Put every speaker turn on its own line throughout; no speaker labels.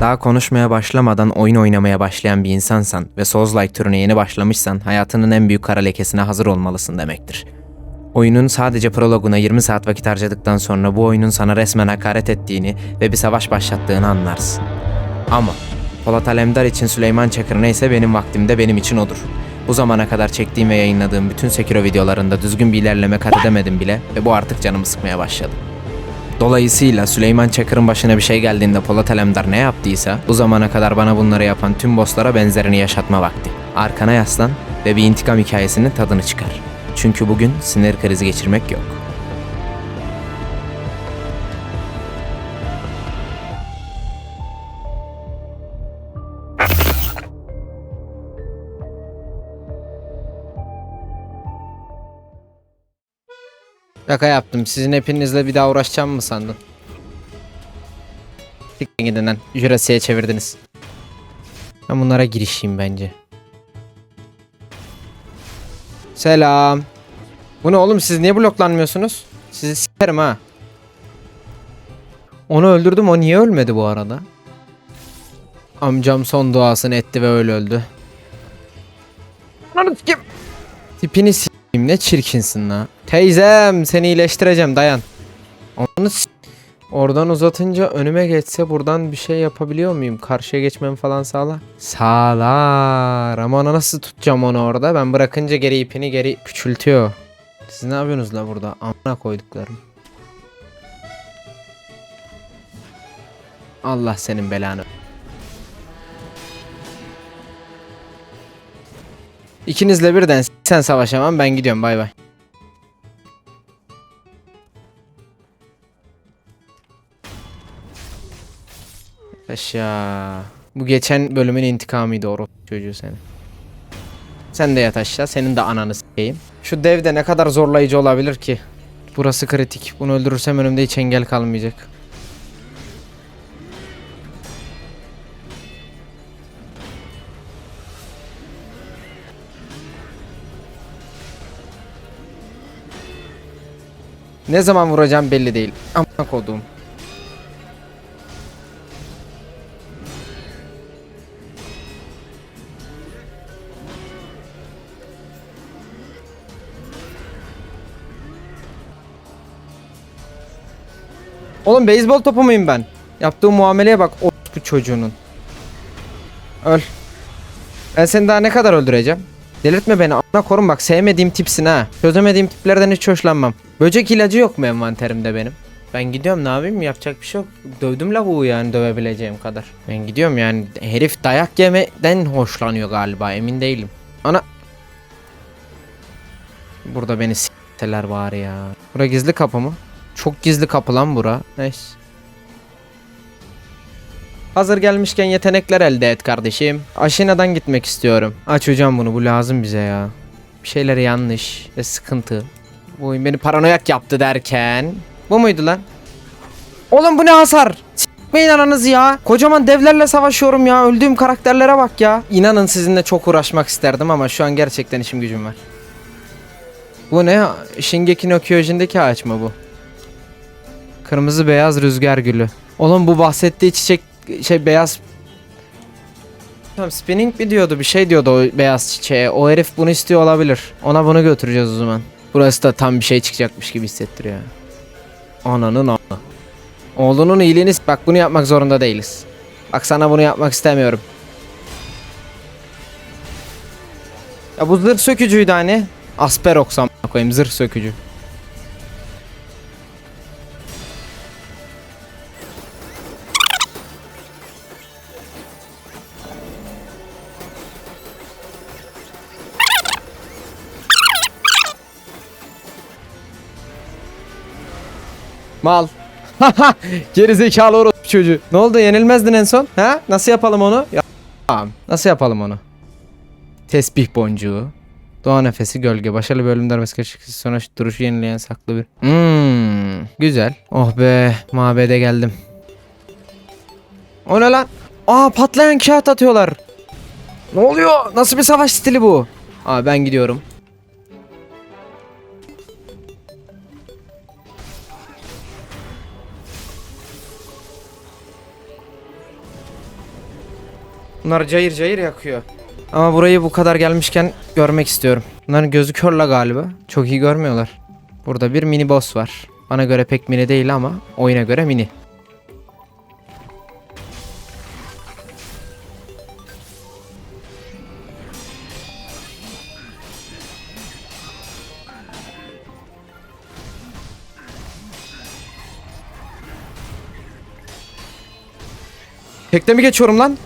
Daha konuşmaya başlamadan oyun oynamaya başlayan bir insansan ve Souls-like türüne yeni başlamışsan hayatının en büyük kara lekesine hazır olmalısın demektir. Oyunun sadece prologuna 20 saat vakit harcadıktan sonra bu oyunun sana resmen hakaret ettiğini ve bir savaş başlattığını anlarsın. Ama Polat Alemdar için Süleyman Çakır neyse benim vaktimde benim için odur. Bu zamana kadar çektiğim ve yayınladığım bütün Sekiro videolarında düzgün bir ilerleme kat edemedim bile ve bu artık canımı sıkmaya başladı. Dolayısıyla Süleyman Çakır'ın başına bir şey geldiğinde Polat Alemdar ne yaptıysa bu zamana kadar bana bunları yapan tüm bosslara benzerini yaşatma vakti. Arkana yaslan ve bir intikam hikayesinin tadını çıkar. Çünkü bugün sinir krizi geçirmek yok. Şaka yaptım. Sizin hepinizle bir daha uğraşacağım mı sandın? Siktir gidin lan. Jurassi'ye çevirdiniz. Ben bunlara girişeyim bence. Selam. Bu ne oğlum siz niye bloklanmıyorsunuz? Sizi sikerim ha. Onu öldürdüm o niye ölmedi bu arada? Amcam son duasını etti ve öyle öldü. Ananı sikeyim. Tipini sikeyim ne çirkinsin la. Teyzem seni iyileştireceğim dayan. Onu Oradan uzatınca önüme geçse buradan bir şey yapabiliyor muyum? Karşıya geçmem falan sağla. Sağlar. Ama ona nasıl tutacağım onu orada? Ben bırakınca geri ipini geri küçültüyor. Siz ne yapıyorsunuz la burada? Amına koyduklarım. Allah senin belanı. İkinizle birden sen savaşamam ben gidiyorum bay bay. Aşağı. Bu geçen bölümün intikamıydı o çocuğu seni. Sen de yat aşağı. Senin de ananı s**eyim. Şu dev de ne kadar zorlayıcı olabilir ki? Burası kritik. Bunu öldürürsem önümde hiç engel kalmayacak. Ne zaman vuracağım belli değil. Amına kodum. Oğlum beyzbol topu muyum ben? Yaptığım muameleye bak o bu çocuğunun. Öl. Ben seni daha ne kadar öldüreceğim? Delirtme beni ana korun bak sevmediğim tipsin ha. Çözemediğim tiplerden hiç hoşlanmam. Böcek ilacı yok mu envanterimde benim? Ben gidiyorum ne yapayım yapacak bir şey yok. Dövdüm lavuğu yani dövebileceğim kadar. Ben gidiyorum yani herif dayak yemeden hoşlanıyor galiba emin değilim. Ana. Burada beni s**teler var ya. Bura gizli kapı mı? Çok gizli kapı lan bura. Neyse. Hazır gelmişken yetenekler elde et kardeşim. Aşina'dan gitmek istiyorum. Aç hocam bunu bu lazım bize ya. Bir şeyler yanlış ve sıkıntı. Bu oyun beni paranoyak yaptı derken. Bu muydu lan? Oğlum bu ne hasar? S**meyin ananızı ya. Kocaman devlerle savaşıyorum ya. Öldüğüm karakterlere bak ya. İnanın sizinle çok uğraşmak isterdim ama şu an gerçekten işim gücüm var. Bu ne? Shingeki no Kyojin'deki ağaç mı bu? Kırmızı beyaz rüzgar gülü. Oğlum bu bahsettiği çiçek şey beyaz Tamam spinning mi diyordu bir şey diyordu o beyaz çiçeğe. O herif bunu istiyor olabilir. Ona bunu götüreceğiz o zaman. Burası da tam bir şey çıkacakmış gibi hissettiriyor. Ananın ana. Oğlunun iyiliğini bak bunu yapmak zorunda değiliz. Bak sana bunu yapmak istemiyorum. Ya bu zırh sökücüydü hani. Asperox koyayım zırh sökücü. Mal. Geri zekalı orospu çocuğu. Ne oldu yenilmezdin en son? Ha? Nasıl yapalım onu? Ya Tamam. Nasıl yapalım onu? Tesbih boncuğu. Doğa nefesi gölge. Başarılı bir ölüm darbesi kaçıksız sonra şu duruşu yenileyen saklı bir. Hmm, güzel. Oh be mabede geldim. O ne lan? Aa patlayan kağıt atıyorlar. Ne oluyor? Nasıl bir savaş stili bu? Aa ben gidiyorum. Bunlar cayır cayır yakıyor. Ama burayı bu kadar gelmişken görmek istiyorum. Bunların gözü kör la galiba. Çok iyi görmüyorlar. Burada bir mini boss var. Bana göre pek mini değil ama oyuna göre mini. Tekte mi geçiyorum lan?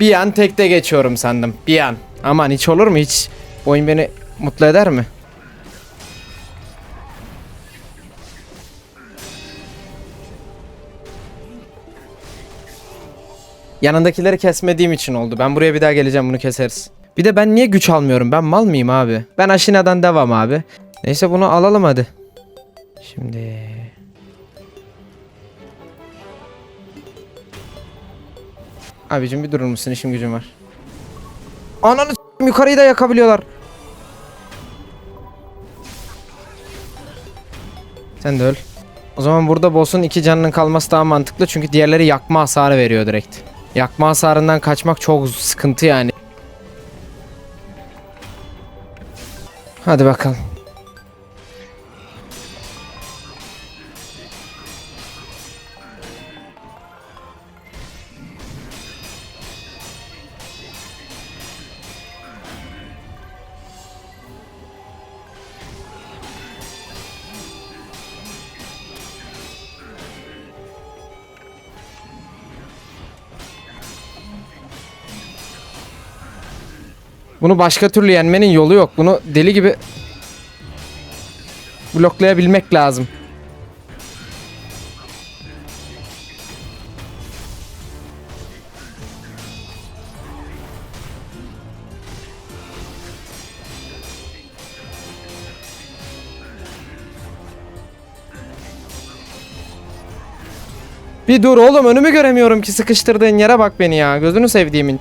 Bir an tekte geçiyorum sandım. Bir an. Aman hiç olur mu hiç? Oyun beni mutlu eder mi? Yanındakileri kesmediğim için oldu. Ben buraya bir daha geleceğim bunu keseriz. Bir de ben niye güç almıyorum? Ben mal mıyım abi? Ben Aşina'dan devam abi. Neyse bunu alalım hadi. Şimdi... Abicim bir durur musun? İşim gücüm var. Ananı s**eyim, yukarıyı da yakabiliyorlar. Sen de öl. O zaman burada boss'un iki canının kalması daha mantıklı çünkü diğerleri yakma hasarı veriyor direkt. Yakma hasarından kaçmak çok sıkıntı yani. Hadi bakalım. Bunu başka türlü yenmenin yolu yok. Bunu deli gibi bloklayabilmek lazım. Bir dur oğlum önümü göremiyorum ki sıkıştırdığın yere bak beni ya. Gözünü sevdiğimin.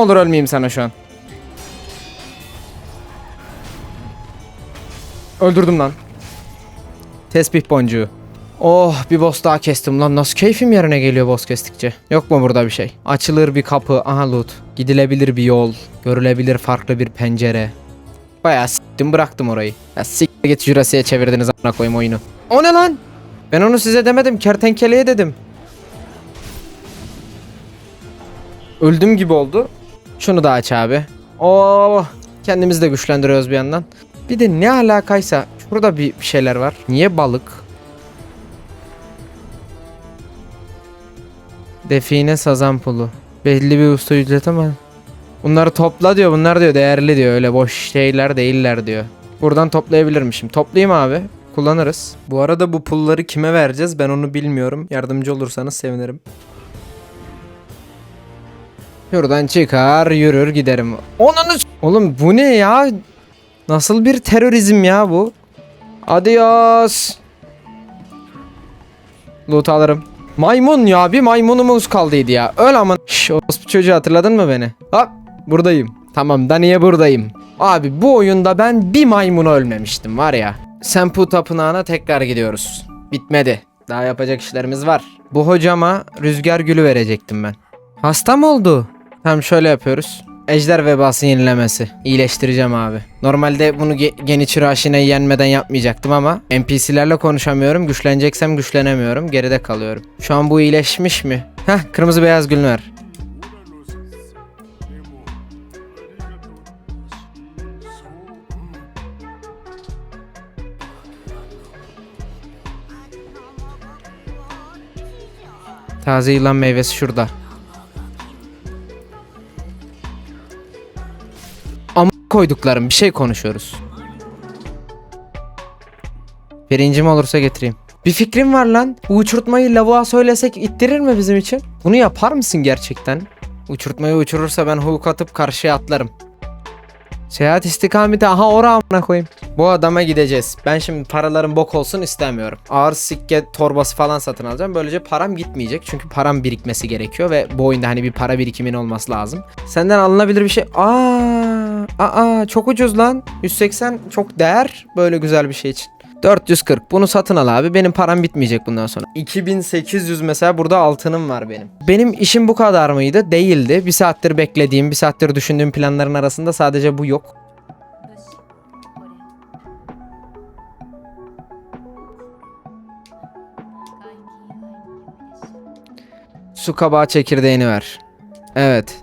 Olur ölmeyeyim sana şu an. Öldürdüm lan. Tesbih boncuğu. Oh bir boss daha kestim lan. Nasıl keyfim yerine geliyor boss kestikçe. Yok mu burada bir şey? Açılır bir kapı. Aha loot. Gidilebilir bir yol. Görülebilir farklı bir pencere. Bayağı s**tim bıraktım orayı. Ya s**t git Jurassic'e çevirdiniz a**ına koyayım oyunu. O ne lan? Ben onu size demedim. Kertenkeleye dedim. Öldüm gibi oldu. Şunu da aç abi. Oo, kendimizi de güçlendiriyoruz bir yandan. Bir de ne alakaysa şurada bir şeyler var. Niye balık? Define sazan pulu. Belli bir usta ücret ama. Bunları topla diyor. Bunlar diyor değerli diyor. Öyle boş şeyler değiller diyor. Buradan toplayabilirmişim. Toplayayım abi. Kullanırız. Bu arada bu pulları kime vereceğiz ben onu bilmiyorum. Yardımcı olursanız sevinirim. Şuradan çıkar yürür giderim. Onanı Oğlum bu ne ya? Nasıl bir terörizm ya bu? Adios. Loot alırım. Maymun ya bir maymunumuz kaldıydı ya. Öl aman. Şş orospu çocuğu hatırladın mı beni? Hop buradayım. Tamam da niye buradayım? Abi bu oyunda ben bir maymunu ölmemiştim var ya. Sempu tapınağına tekrar gidiyoruz. Bitmedi. Daha yapacak işlerimiz var. Bu hocama rüzgar gülü verecektim ben. Hasta mı oldu? Tamam şöyle yapıyoruz. Ejder vebası yenilemesi. İyileştireceğim abi. Normalde bunu ge- Genichiro Ashina'yı yenmeden yapmayacaktım ama NPC'lerle konuşamıyorum. Güçleneceksem güçlenemiyorum. Geride kalıyorum. Şu an bu iyileşmiş mi? Heh kırmızı beyaz gülün ver. Taze yılan meyvesi şurada. Koyduklarım bir şey konuşuyoruz. Birincim olursa getireyim. Bir fikrim var lan. Bu uçurtmayı lavuğa söylesek ittirir mi bizim için? Bunu yapar mısın gerçekten? Uçurtmayı uçurursa ben hook atıp karşıya atlarım. Seyahat istikameti aha oraya amına koyayım. Bu adama gideceğiz. Ben şimdi paralarım bok olsun istemiyorum. Ağır sikke torbası falan satın alacağım. Böylece param gitmeyecek. Çünkü param birikmesi gerekiyor ve bu oyunda hani bir para birikimin olması lazım. Senden alınabilir bir şey. Aa, Aa çok ucuz lan. 180 çok değer böyle güzel bir şey için. 440 bunu satın al abi benim param bitmeyecek bundan sonra. 2800 mesela burada altınım var benim. Benim işim bu kadar mıydı? Değildi. Bir saattir beklediğim, bir saattir düşündüğüm planların arasında sadece bu yok. Su kabağı çekirdeğini ver. Evet.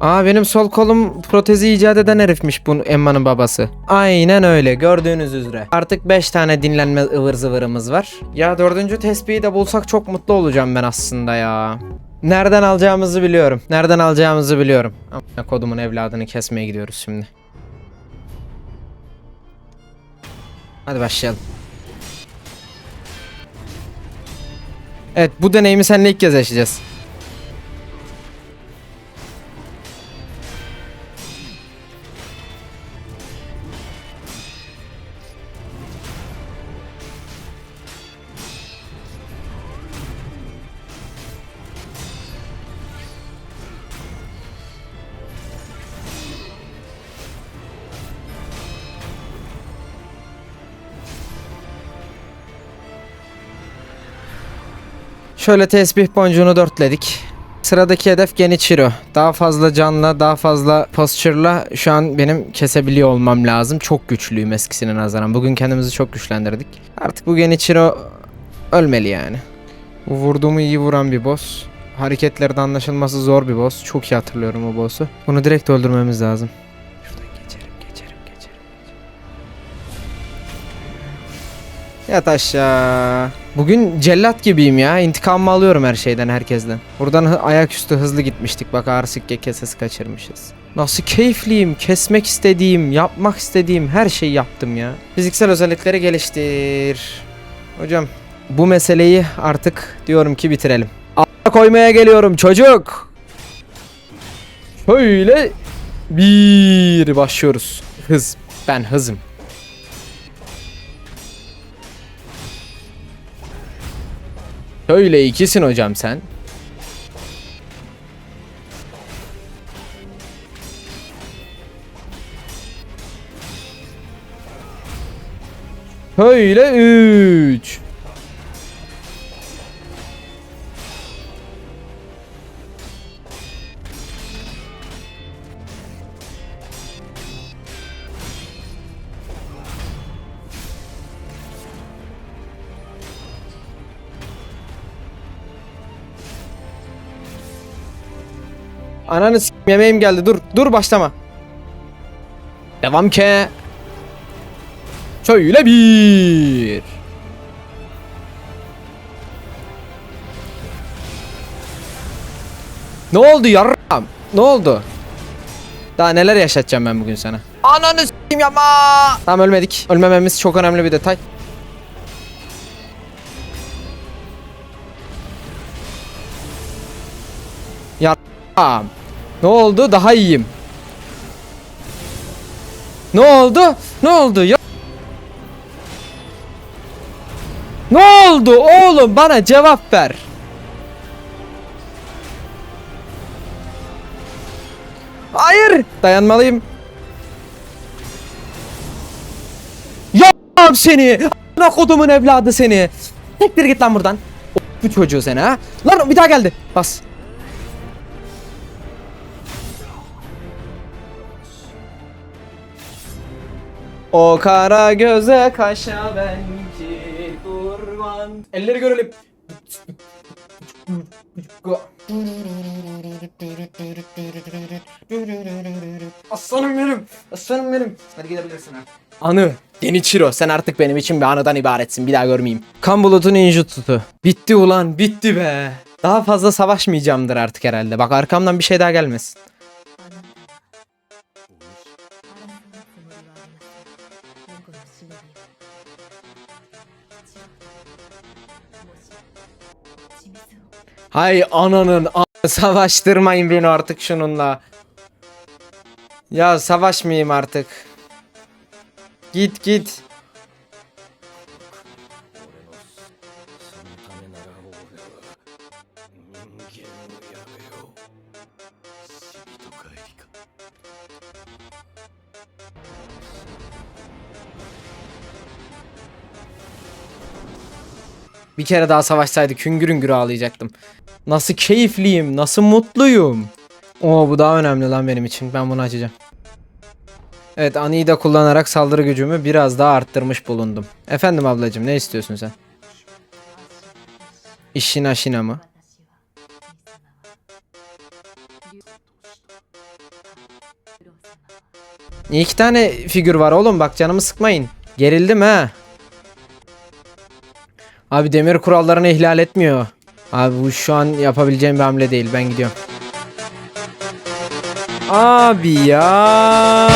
Aa benim sol kolum protezi icat eden herifmiş bu Emma'nın babası. Aynen öyle gördüğünüz üzere. Artık 5 tane dinlenme ıvır zıvırımız var. Ya dördüncü tespihi de bulsak çok mutlu olacağım ben aslında ya. Nereden alacağımızı biliyorum. Nereden alacağımızı biliyorum. Ama kodumun evladını kesmeye gidiyoruz şimdi. Hadi başlayalım. Evet bu deneyimi seninle ilk kez yaşayacağız. Şöyle tesbih boncuğunu dörtledik. Sıradaki hedef Genichiro. Daha fazla canla, daha fazla posture'la şu an benim kesebiliyor olmam lazım. Çok güçlüyüm eskisine nazaran. Bugün kendimizi çok güçlendirdik. Artık bu Genichiro ölmeli yani. Bu vurduğumu iyi vuran bir boss. Hareketlerde anlaşılması zor bir boss. Çok iyi hatırlıyorum o boss'u. Bunu direkt öldürmemiz lazım. Yat aşağı. Bugün cellat gibiyim ya. İntikamımı alıyorum her şeyden, herkesten. Buradan ayaküstü hızlı gitmiştik. Bak ağır sikke kesesi kaçırmışız. Nasıl keyifliyim. Kesmek istediğim, yapmak istediğim her şeyi yaptım ya. Fiziksel özellikleri geliştir. Hocam bu meseleyi artık diyorum ki bitirelim. A koymaya geliyorum çocuk. Şöyle bir başlıyoruz. Hız. Ben hızım. Şöyle ikisin hocam sen. Şöyle üç. Ananı s**eyim, yemeğim geldi. Dur, dur başlama. Devam ke. Şöyle bir. Ne oldu yarram? Ne oldu? Daha neler yaşatacağım ben bugün sana? Ananı s**eyim yapma. Tamam ölmedik. Ölmememiz çok önemli bir detay. Yarram. Ne oldu? Daha iyiyim. Ne oldu? Ne oldu? Ya Ne oldu oğlum? Bana cevap ver. Hayır. Dayanmalıyım. Ya seni. Ana kodumun evladı seni. Tektir git lan buradan. Bu çocuğu seni ha. Lan bir daha geldi. Bas. O kara göze kaşa benki kurban. Elleri görelim. Aslanım benim. Aslanım benim. Hadi gidebilirsin ha. Anı. Genichiro sen artık benim için bir anıdan ibaretsin. Bir daha görmeyeyim. Kan bulutu ninjutsu. Bitti ulan bitti be. Daha fazla savaşmayacağımdır artık herhalde. Bak arkamdan bir şey daha gelmesin. Hay ananın a- savaştırmayın beni artık şununla. Ya savaşmayayım artık. Git git. Bir kere daha savaşsaydık hüngür hüngür ağlayacaktım. Nasıl keyifliyim, nasıl mutluyum. Oo bu daha önemli lan benim için. Ben bunu açacağım. Evet anıyı da kullanarak saldırı gücümü biraz daha arttırmış bulundum. Efendim ablacım ne istiyorsun sen? İşina şina mı? İki tane figür var oğlum bak canımı sıkmayın. Gerildim ha. Abi demir kurallarını ihlal etmiyor. Abi bu şu an yapabileceğim bir hamle değil. Ben gidiyorum. Abi ya.